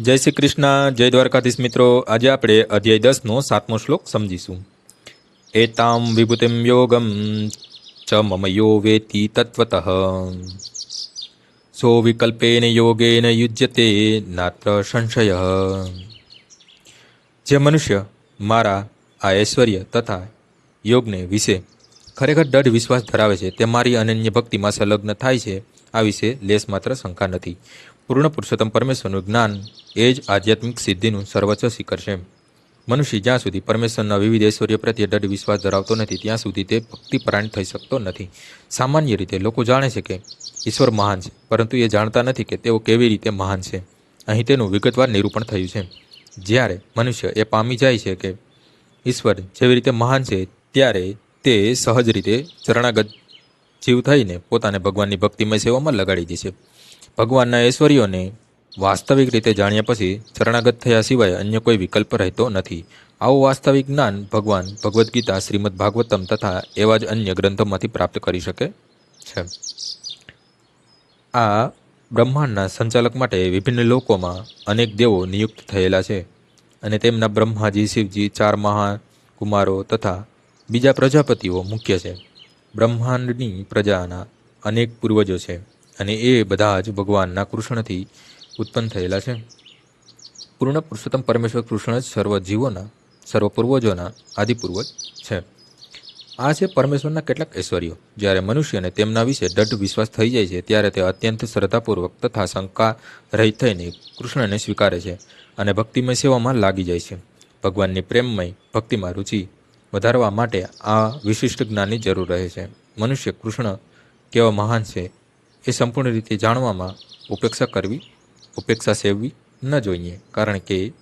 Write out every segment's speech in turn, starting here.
જય શ્રી કૃષ્ણ, જય દ્વારકાધીશ મિત્રો. આજે આપણે અધ્યાય દસનો સાતમો શ્લોક સમજીશું. એતામ વિભૂતિમ યોગમ ચ મમયો વેતિ તત્વત. સો વિકલ્પેન યોગેન યુજ્યતે નાત્ર સંશય. જે મનુષ્ય મારા આ ઐશ્વર્ય તથા યોગને વિશે ખરેખર દઢ વિશ્વાસ ધરાવે છે, તે મારી અનન્ય ભક્તિમાં સંલગ્ન થાય છે, આ વિશે લેશ માત્ર શંકા નથી. પૂર્ણ પુરુષોત્તમ પરમેશ્વરનું જ્ઞાન એ જ આધ્યાત્મિક સિદ્ધિનું સર્વોચ્ચ શિખર છે. મનુષ્ય જ્યાં સુધી પરમેશ્વરના વિવિધ ઐશ્વર્ય પ્રત્યે દઢ વિશ્વાસ ધરાવતો નથી, ત્યાં સુધી તે ભક્તિપરાયણ થઈ શકતો નથી. સામાન્ય રીતે લોકો જાણે છે કે ઈશ્વર મહાન છે, પરંતુ એ જાણતા નથી કે તેઓ કેવી રીતે મહાન છે. અહીં તેનું વિગતવાર નિરૂપણ થયું છે. જ્યારે મનુષ્ય એ પામી જાય છે કે ઈશ્વર જેવી રીતે મહાન છે, ત્યારે તે સહજ રીતે શરણાગત જીવ થઈને પોતાને ભગવાનની ભક્તિમય સેવામાં લગાડી દે છે. ભગવાનના ઐશ્વર્યોને વાસ્તવિક રીતે જાણ્યા પછી શરણાગત થયા સિવાય અન્ય કોઈ વિકલ્પ રહેતો નથી. આવું વાસ્તવિક જ્ઞાન ભગવાન ભગવદ્ ગીતા, શ્રીમદ ભાગવતમ તથા એવા જ અન્ય ગ્રંથોમાંથી પ્રાપ્ત કરી શકે છે. આ બ્રહ્માંડના સંચાલક માટે વિભિન્ન લોકોમાં અનેક દેવો નિયુક્ત થયેલા છે અને તેમના બ્રહ્માજી, શિવજી, ચાર મહાકુમારો તથા બીજા પ્રજાપતિઓ મુખ્ય છે. બ્રહ્માંડની પ્રજાના અનેક પૂર્વજો છે. અને એ બધા જ ભગવાનના કૃષ્ણથી ઉત્પન્ન થયેલા છે. પૂર્ણ પુરુષોત્તમ પરમેશ્વર કૃષ્ણ જ સર્વ જીવોના સર્વ પૂર્વજોના આદિપૂર્વજ છે. આ છે પરમેશ્વરના કેટલાક ઐશ્વર્યો. જ્યારે મનુષ્યને તેમના વિશે દઢ વિશ્વાસ થઈ જાય છે, ત્યારે તે અત્યંત શ્રદ્ધાપૂર્વક તથા શંકા રહિત થઈને કૃષ્ણને સ્વીકારે છે અને ભક્તિમય સેવામાં લાગી જાય છે. ભગવાનની પ્રેમમય ભક્તિમાં રુચિ વધારવા માટે આ વિશિષ્ટ જ્ઞાનની જરૂર રહે છે. મનુષ્ય કૃષ્ણ કેવા મહાન છે એ સંપૂર્ણ રીતે જાણવામાં ઉપેક્ષા કરવી, ઉપેક્ષા સેવવી ન જોઈએ, કારણ કે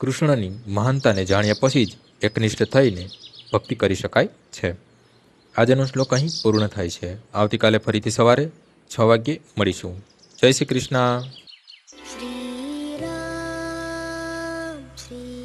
કૃષ્ણની મહાનતાને જાણ્યા પછી જ એકનિષ્ઠ થઈને ભક્તિ કરી શકાય છે. આજનો શ્લોક અહીં પૂર્ણ થાય છે. આવતીકાલે ફરીથી સવારે છ વાગ્યે મળીશું. જય શ્રી કૃષ્ણ. શ્રી